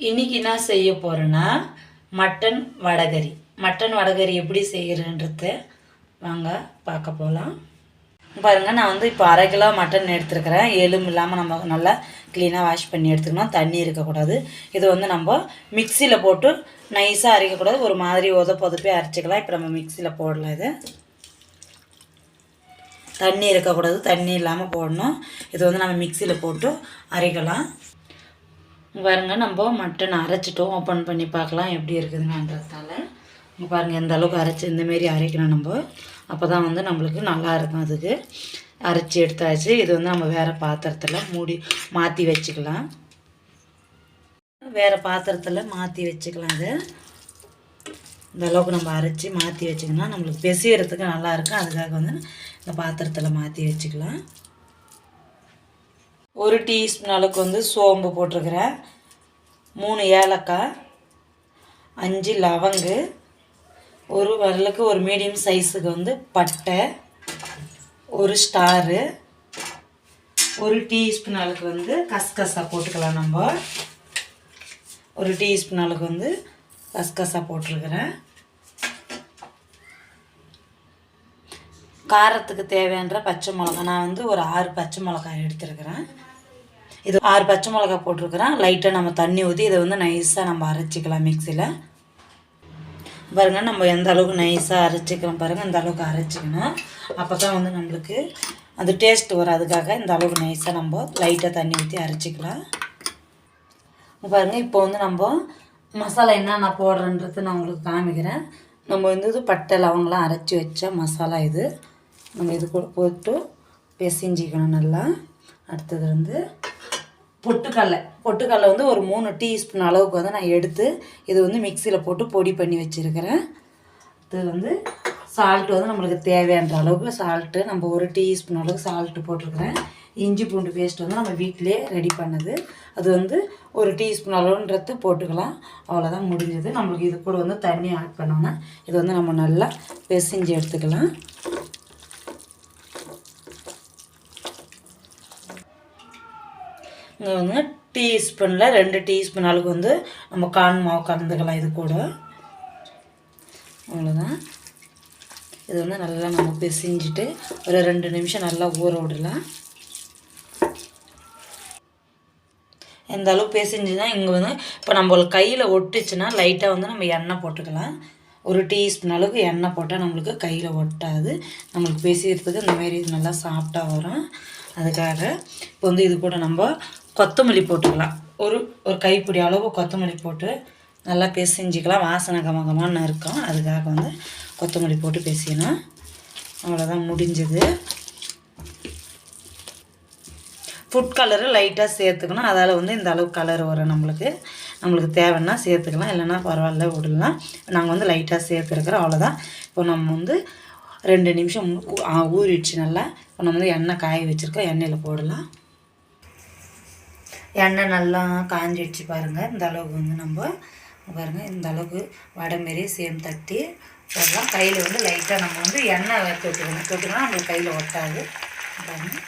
இன்றைக்கி என்ன செய்ய போகிறேன்னா மட்டன் வடகரி மட்டன் வடகரி எப்படி செய்கிறன்றத வாங்க பார்க்க போகலாம் பாருங்கள் நான் வந்து இப்போ அரை கிலோ மட்டன் எடுத்துருக்கிறேன். எலும்பு இல்லாமல் நம்ம நல்லா க்ளீனாக வாஷ் பண்ணி எடுத்துக்கணும். தண்ணி இருக்கக்கூடாது. இது வந்து நம்ம மிக்சியில் போட்டு நைஸாக அரைக்கக்கூடாது. ஒரு மாதிரி உத பொதப்பே அரைச்சிக்கலாம். இப்போ நம்ம மிக்சியில் போடலாம் இது. தண்ணி இருக்கக்கூடாது. தண்ணி இல்லாமல் போடணும். இது வந்து நம்ம மிக்சியில் போட்டு அரைக்கலாம். பாருங்கள் பாருங்க நம்ம மட்டன் அரைச்சிட்டோம். ஓப்பன் பண்ணி பார்க்கலாம் எப்படி இருக்குதுங்கன்றதால. இங்கே பாருங்கள் எந்த அளவுக்கு அரைச்சி இந்தமாரி அரைக்கணும் நம்ம. அப்போ தான் வந்து நம்மளுக்கு நல்லா இருக்கும் அதுக்கு. அரைச்சி எடுத்தாச்சு. இது வந்து நம்ம வேறு பாத்திரத்தில் மூடி மாற்றி வச்சுக்கலாம். வேறு பாத்திரத்தில் மாற்றி வச்சுக்கலாம் இது. இந்த அளவுக்கு நம்ம அரைச்சி மாற்றி வச்சுக்கணும் நம்மளுக்கு பெசியறதுக்கு நல்லாயிருக்கும் அதுக்காக வந்து இந்த பாத்திரத்தில் மாற்றி வச்சுக்கலாம். ஒரு டீஸ்பூன் அளவுக்கு வந்து சோம்பு போட்டிருக்கிறேன். மூணு ஏலக்காய் அஞ்சு லவங்கு ஒரு வரலுக்கு ஒரு மீடியம் சைஸுக்கு வந்து பட்டை ஒரு ஸ்டாரு ஒரு டீஸ்பூன் அளவுக்கு வந்து கஸ்கசா போட்டுக்கலாம் நம்ம. ஒரு டீஸ்பூன் அளவுக்கு வந்து கஸ்கசா போட்டிருக்கிறேன். காரத்துக்கு தேவையான பச்சை மிளகா. நான் வந்து ஒரு ஆறு பச்சை மிளகாய் எடுத்துருக்கிறேன். இது ஆறு பச்சை மிளகா போட்டிருக்கிறேன். லைட்டாக நம்ம தண்ணி ஊற்றி இதை வந்து நைஸாக நம்ம அரைச்சிக்கலாம் மிக்சியில் பாருங்க நம்ம எந்த அளவுக்கு நைஸாக அரைச்சிக்கிறோம் பாருங்கள் இந்த அளவுக்கு அரைச்சிக்கணும். அப்போ தான் வந்து நம்மளுக்கு அது டேஸ்ட் வரும். அதுக்காக இந்த அளவுக்கு நைஸாக நம்ம லைட்டாக தண்ணி ஊற்றி அரைச்சிக்கலாம். பாருங்கள் பாருங்க இப்போ வந்து நம்ம மசாலா என்னென்ன போடுறன்றது நான் உங்களுக்கு காமிக்கிறேன். நம்ம வந்து இது பட்டை லவங்கெலாம் அரைச்சி வச்ச மசாலா இது. நம்ம இது கூட போட்டு பிசைஞ்சிக்கணும் நல்லா. அடுத்தது வந்து பொட்டுக்கடலை. பொட்டுக்கடலை வந்து ஒரு மூணு டீஸ்பூன் அளவுக்கு வந்து நான் எடுத்து இது வந்து மிக்சியில் போட்டு பொடி பண்ணி வச்சுருக்கிறேன். இது வந்து சால்ட் வந்து நம்மளுக்கு தேவையான அளவுக்கு சால்ட்டு நம்ம ஒரு டீஸ்பூன் அளவுக்கு சால்ட்டு போட்டிருக்கிறேன். இஞ்சி பூண்டு பேஸ்ட் வந்து நம்ம வீட்டிலே ரெடி பண்ணது. அது வந்து ஒரு டீஸ்பூன் அளவுன்றது போட்டுக்கலாம். அவ்வளோதான் முடிஞ்சது. நம்மளுக்கு இது கூட வந்து தண்ணி ஆட் பண்ணோன்னா இது வந்து நம்ம நல்லா பிசைஞ்சு எடுத்துக்கலாம். இங்கே வந்து டீஸ்பூனில் ரெண்டு டீஸ்பூன் அளவுக்கு வந்து நம்ம கான் மாவு கலந்துக்கலாம் இது கூட. அவ்வளோதான் இது வந்து நல்லா நம்ம பிசைஞ்சிட்டு ஒரு ரெண்டு நிமிஷம் நல்லா ஊற விடலாம். எந்த அளவு பிசைஞ்சுன்னா இங்கே வந்து இப்போ நம்மளுக்கு கையில் ஒட்டுச்சுன்னா லைட்டாக வந்து நம்ம எண்ணெய் போட்டுக்கலாம். ஒரு டீஸ்பூன் அளவுக்கு எண்ணெய் போட்டால் நம்மளுக்கு கையில் ஒட்டாது. நம்மளுக்கு பிசைகிறதுக்கு இந்த மாதிரி இது நல்லா சாஃப்டாக வரும். அதுக்காக இப்போ வந்து இது கூட நம்ம கொத்தமல்லி போட்டுக்கலாம். ஒரு ஒரு கைப்பிடி அளவு கொத்தமல்லி போட்டு நல்லா பிசைஞ்சிக்கலாம். வாசனை கமகமான இருக்கும். அதுக்காக வந்து கொத்தமல்லி போட்டு பேசிக்கணும் அவ்வளோதான் முடிஞ்சது. ஃபுட் கலரு லைட்டாக சேர்த்துக்கணும். அதால் வந்து இந்த அளவு கலர் வரும் நம்மளுக்கு. நம்மளுக்கு தேவைன்னா சேர்த்துக்கலாம். இல்லைன்னா பரவாயில்ல விடலாம். நாங்கள் வந்து லைட்டாக சேர்த்துருக்குறோம். அவ்வளோதான் இப்போ நம்ம வந்து ரெண்டு நிமிஷம் ஊறிடுச்சு நல்லா. இப்போ நம்ம வந்து எண்ணெய் காய வச்சுருக்கோம் எண்ணெயில் போடலாம். எண்ணெய் நல்லா காஞ்சிடுச்சு பாருங்கள் இந்த அளவுக்கு வந்து நம்ம பாருங்கள் இந்த அளவுக்கு வடை மாரி சேம் தட்டி போடலாம். கையில் வந்து லைட்டாக நம்ம வந்து எண்ணெய் தொட்டுக்கணும் தொட்டுக்கணும் நம்மளுக்கு கையில் ஒட்டாது. பாருங்கள்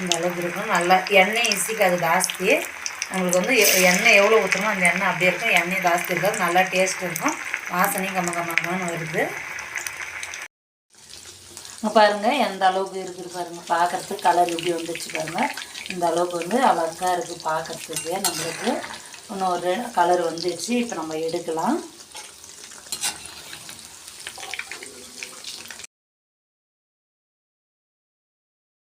இந்த அளவுக்கு இருக்கும் நல்லா எண்ணெய் இசிக்காது ஜாஸ்தி. நம்மளுக்கு வந்து எ- எண்ணெய் எவ்வளோ ஊற்றுமோ அந்த எண்ணெய் அப்படியே இருக்கும். எண்ணெய் ஜாஸ்தி இருக்காது. நல்லா டேஸ்ட் இருக்கும். வாசனையும் கம்ம கம்மன்னு வருது. இங்கே பாருங்கள் எந்த அளவுக்கு இருக்குது பாருங்கள் பார்க்குறதுக்கு கலர் எப்படி வந்துச்சு பாருங்கள் இந்த அளவுக்கு வந்து அழகாக இருக்குது பார்க்குறதுக்கு நம்மளுக்கு இன்னும் ஒரு கலர் வந்துச்சு இப்போ நம்ம எடுக்கலாம்.